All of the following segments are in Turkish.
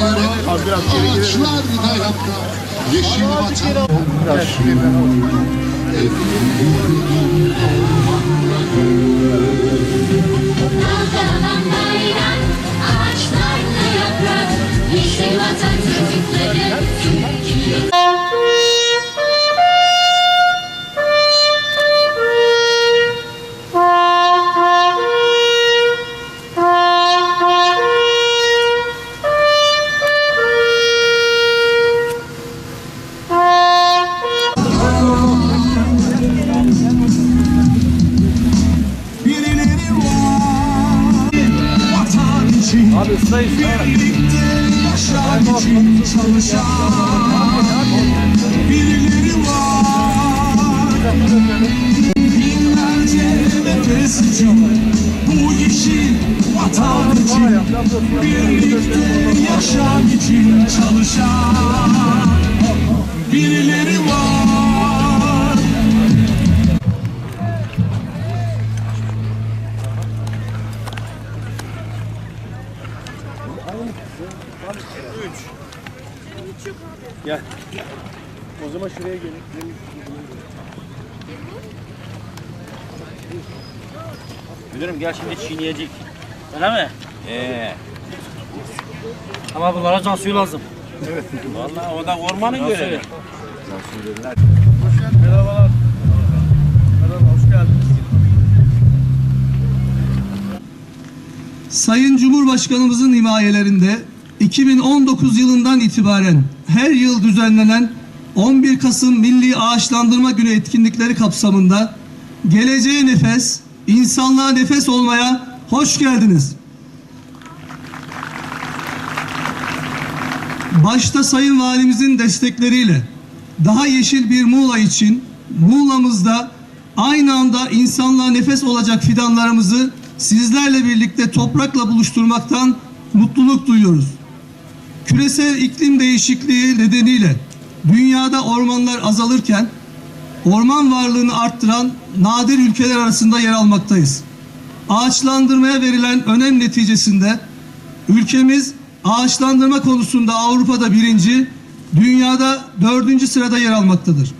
bayrağı, ağaçlar dayandı. Yeşil vatan. Dalgalan yaşam için çalışan Birileri var Binlerce nefes Bu yeşil vatan için Birlikte yaşam için çalışan Birileri gel şimdi çiğneyecek. Öyle mi? Ee. Ama bunlara can suyu lazım. Evet. Vallahi o da ormanın görevi. Merhabalar. Merhaba, hoş geldiniz. Sayın Cumhurbaşkanımızın himayelerinde 2019 yılından itibaren her yıl düzenlenen 11 Kasım Milli Ağaçlandırma Günü etkinlikleri kapsamında Geleceğe Nefes, insanlığa nefes olmaya hoş geldiniz. Başta Sayın Valimizin destekleriyle daha yeşil bir Muğla için Muğla'mızda aynı anda insanlığa nefes olacak fidanlarımızı sizlerle birlikte toprakla buluşturmaktan mutluluk duyuyoruz. Küresel iklim değişikliği nedeniyle dünyada ormanlar azalırken orman varlığını arttıran nadir ülkeler arasında yer almaktayız. Ağaçlandırmaya verilen önem neticesinde ülkemiz ağaçlandırma konusunda Avrupa'da birinci, dünyada dördüncü sırada yer almaktadır.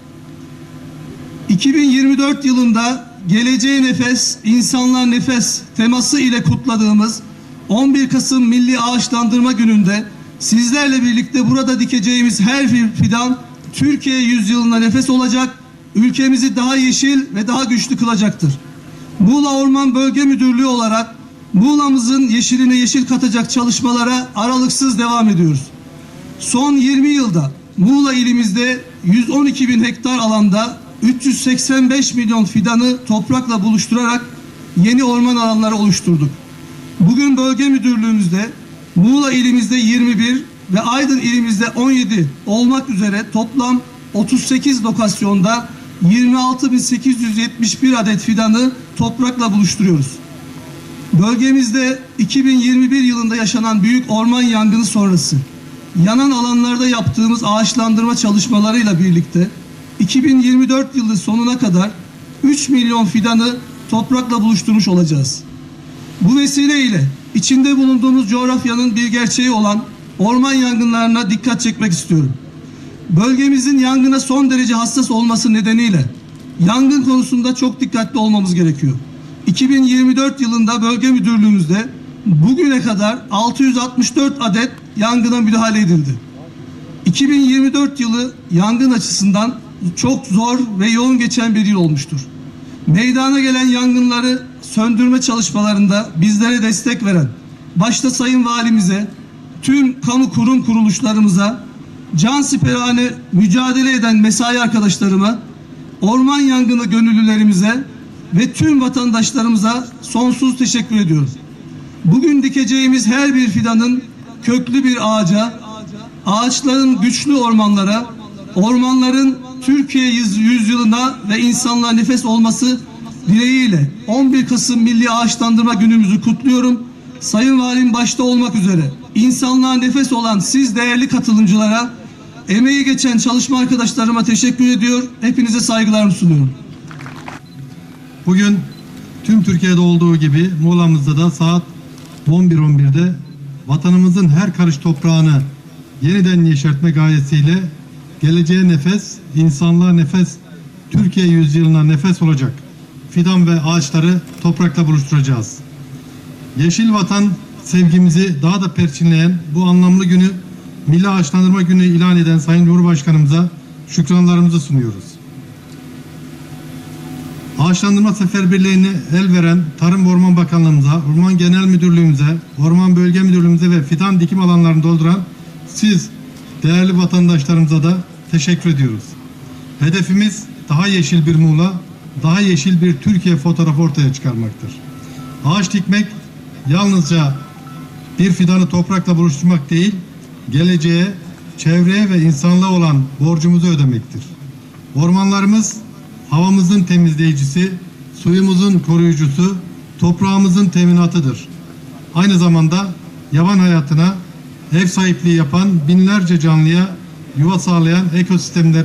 2024 yılında Geleceğe Nefes, İnsanlığa Nefes teması ile kutladığımız 11 Kasım Milli Ağaçlandırma Günü'nde sizlerle birlikte burada dikeceğimiz her bir fidan Türkiye yüzyılına nefes olacak, ülkemizi daha yeşil ve daha güçlü kılacaktır. Muğla Orman Bölge Müdürlüğü olarak Muğla'mızın yeşiline yeşil katacak çalışmalara aralıksız devam ediyoruz. Son 20 yılda Muğla ilimizde 112 bin hektar alanda 385 milyon fidanı toprakla buluşturarak yeni orman alanları oluşturduk. Bugün bölge müdürlüğümüzde Muğla ilimizde 21 ve Aydın ilimizde 17 olmak üzere toplam 38 lokasyonda 26.871 adet fidanı toprakla buluşturuyoruz. Bölgemizde 2021 yılında yaşanan büyük orman yangını sonrası yanan alanlarda yaptığımız ağaçlandırma çalışmalarıyla birlikte 2024 yılı sonuna kadar 3 milyon fidanı toprakla buluşturmuş olacağız. Bu vesileyle içinde bulunduğumuz coğrafyanın bir gerçeği olan orman yangınlarına dikkat çekmek istiyorum. Bölgemizin yangına son derece hassas olması nedeniyle yangın konusunda çok dikkatli olmamız gerekiyor. 2024 yılında bölge müdürlüğümüzde bugüne kadar 664 adet yangına müdahale edildi. 2024 yılı yangın açısından çok zor ve yoğun geçen bir yıl olmuştur. Meydana gelen yangınları söndürme çalışmalarında bizlere destek veren başta Sayın Valimize, tüm kamu kurum kuruluşlarımıza, can siperhane mücadele eden mesai arkadaşlarıma, orman yangını gönüllülerimize ve tüm vatandaşlarımıza sonsuz teşekkür ediyoruz. Bugün dikeceğimiz her bir fidanın köklü bir ağaca, ağaçların güçlü ormanlara, ormanların Türkiye yüz- yüzyılına ve insanlığa nefes olması dileğiyle 11 Kasım Milli Ağaçlandırma Günümüzü kutluyorum. Sayın Valim başta olmak üzere insanlığa nefes olan siz değerli katılımcılara, emeği geçen çalışma arkadaşlarıma teşekkür ediyor. Hepinize saygılarımı sunuyorum. Bugün tüm Türkiye'de olduğu gibi Muğla'mızda da saat 11.11'de vatanımızın her karış toprağını yeniden yeşertme gayesiyle geleceğe nefes, insanlığa nefes, Türkiye yüzyılına nefes olacak fidan ve ağaçları toprakla buluşturacağız. Yeşil vatan sevgimizi daha da perçinleyen bu anlamlı günü Milli Ağaçlandırma Günü ilan eden Sayın Cumhurbaşkanımıza şükranlarımızı sunuyoruz. Ağaçlandırma seferberliğine el veren Tarım ve Orman Bakanlığımıza, Orman Genel Müdürlüğümüze, Orman Bölge Müdürlüğümüze ve fidan dikim alanlarını dolduran siz değerli vatandaşlarımıza da teşekkür ediyoruz. Hedefimiz daha yeşil bir Muğla, daha yeşil bir Türkiye fotoğrafı ortaya çıkarmaktır. Ağaç dikmek yalnızca bir fidanı toprakla buluşturmak değil, geleceğe, çevreye ve insanlığa olan borcumuzu ödemektir. Ormanlarımız havamızın temizleyicisi, suyumuzun koruyucusu, toprağımızın teminatıdır. Aynı zamanda yaban hayatına ev sahipliği yapan binlerce canlıya yuva sağlayan ekosistemler,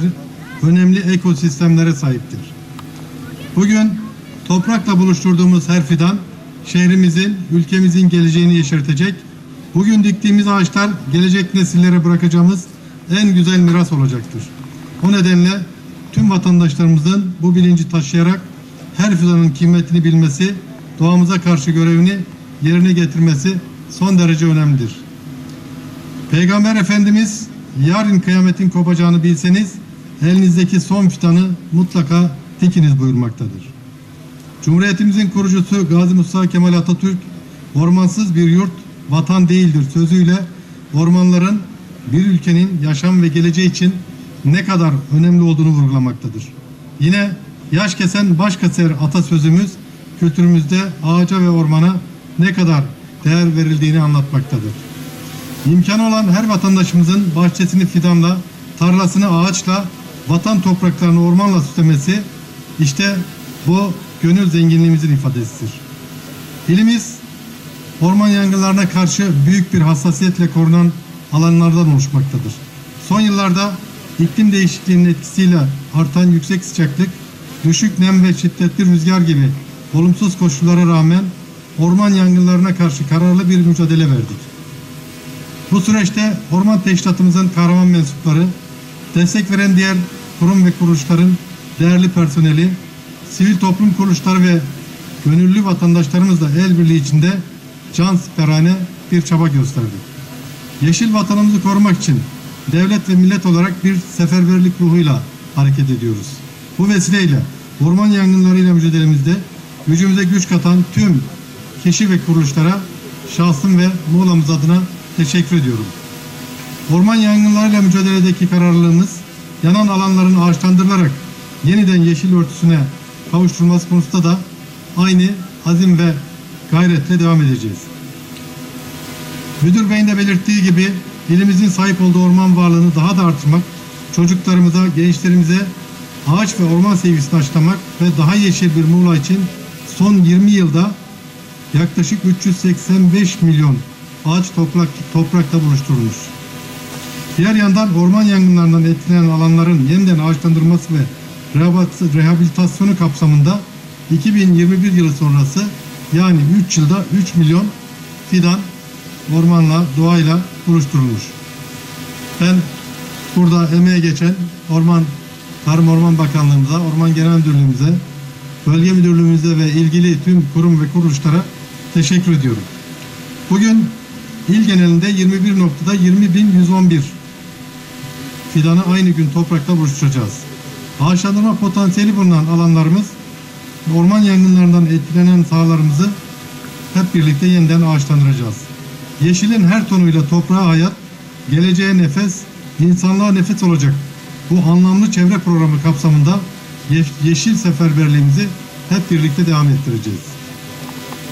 önemli ekosistemlere sahiptir. Bugün toprakla buluşturduğumuz her fidan şehrimizin, ülkemizin geleceğini yeşertecek. Bugün diktiğimiz ağaçlar gelecek nesillere bırakacağımız en güzel miras olacaktır. O nedenle tüm vatandaşlarımızın bu bilinci taşıyarak her fidanın kıymetini bilmesi, doğamıza karşı görevini yerine getirmesi son derece önemlidir. Peygamber Efendimiz yarın kıyametin kopacağını bilseniz elinizdeki son fidanı mutlaka dikiniz buyurmaktadır. Cumhuriyetimizin kurucusu Gazi Mustafa Kemal Atatürk ormansız bir yurt vatan değildir sözüyle ormanların bir ülkenin yaşam ve geleceği için ne kadar önemli olduğunu vurgulamaktadır. Yine yaş kesen baş keser atasözümüz kültürümüzde ağaca ve ormana ne kadar değer verildiğini anlatmaktadır. İmkanı olan her vatandaşımızın bahçesini fidanla, tarlasını ağaçla, vatan topraklarını ormanla süslemesi işte bu gönül zenginliğimizin ifadesidir. İlimiz orman yangınlarına karşı büyük bir hassasiyetle korunan alanlardan oluşmaktadır. Son yıllarda iklim değişikliğinin etkisiyle artan yüksek sıcaklık, düşük nem ve şiddetli rüzgar gibi olumsuz koşullara rağmen orman yangınlarına karşı kararlı bir mücadele verdik. Bu süreçte orman teşkilatımızın kahraman mensupları, destek veren diğer kurum ve kuruluşların değerli personeli, sivil toplum kuruluşları ve gönüllü vatandaşlarımızla el birliği içinde can siperhane bir çaba gösterdik. Yeşil vatanımızı korumak için devlet ve millet olarak bir seferberlik ruhuyla hareket ediyoruz. Bu vesileyle orman yangınlarıyla mücadelemizde gücümüze güç katan tüm kişi ve kuruluşlara şahsım ve Muğla'mız adına teşekkür ediyorum. Orman yangınlarıyla mücadeledeki kararlılığımız yanan alanların ağaçlandırılarak yeniden yeşil örtüsüne kavuşturulması konusunda da aynı azim ve gayretle devam edeceğiz. Müdür Bey'in de belirttiği gibi ilimizin sahip olduğu orman varlığını daha da artırmak, çocuklarımıza, gençlerimize ağaç ve orman sevgisini aşılamak ve daha yeşil bir Muğla için son 20 yılda yaklaşık 385 milyon ağaç toprak, toprakta buluşturulmuş. Diğer yandan orman yangınlarından etkilenen alanların yeniden ağaçlandırılması ve rehabilitasyonu kapsamında 2021 yılı sonrası yani 3 yılda 3 milyon fidan ormanla, doğayla buluşturulmuş. Ben burada emeğe geçen Orman Tarım Orman Bakanlığımıza, Orman Genel Müdürlüğümüze, Bölge Müdürlüğümüze ve ilgili tüm kurum ve kuruluşlara teşekkür ediyorum. Bugün il genelinde 21 noktada 20.111 fidanı aynı gün toprakta buluşturacağız. Ağaçlandırma potansiyeli bulunan alanlarımız orman yangınlarından etkilenen sahalarımızı hep birlikte yeniden ağaçlandıracağız. Yeşilin her tonuyla toprağa hayat, geleceğe nefes, insanlığa nefes olacak bu anlamlı çevre programı kapsamında ye- yeşil seferberliğimizi hep birlikte devam ettireceğiz.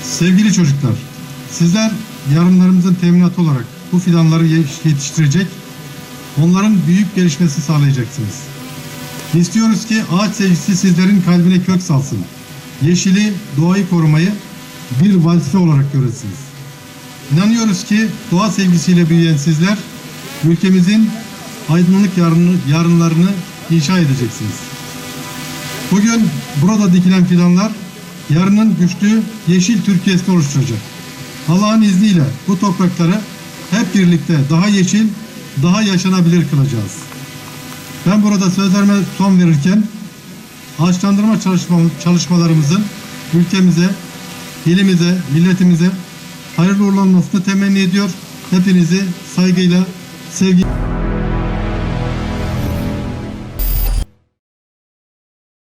Sevgili çocuklar, sizler yarınlarımızın teminatı olarak bu fidanları ye- yetiştirecek, onların büyük gelişmesi sağlayacaksınız. İstiyoruz ki ağaç sevgisi sizlerin kalbine kök salsın. Yeşili, doğayı korumayı bir vazife olarak göresiniz. İnanıyoruz ki doğa sevgisiyle büyüyen sizler ülkemizin aydınlık yarını, yarınlarını inşa edeceksiniz. Bugün burada dikilen fidanlar yarının güçlü yeşil Türkiye'si oluşturacak. Allah'ın izniyle bu toprakları hep birlikte daha yeşil, daha yaşanabilir kılacağız. Ben burada sözlerime son verirken ağaçlandırma çalışma, çalışmalarımızın ülkemize, ilimize, milletimize hayırlı uğurlu olmasını temenni ediyor. Hepinizi saygıyla, sevgi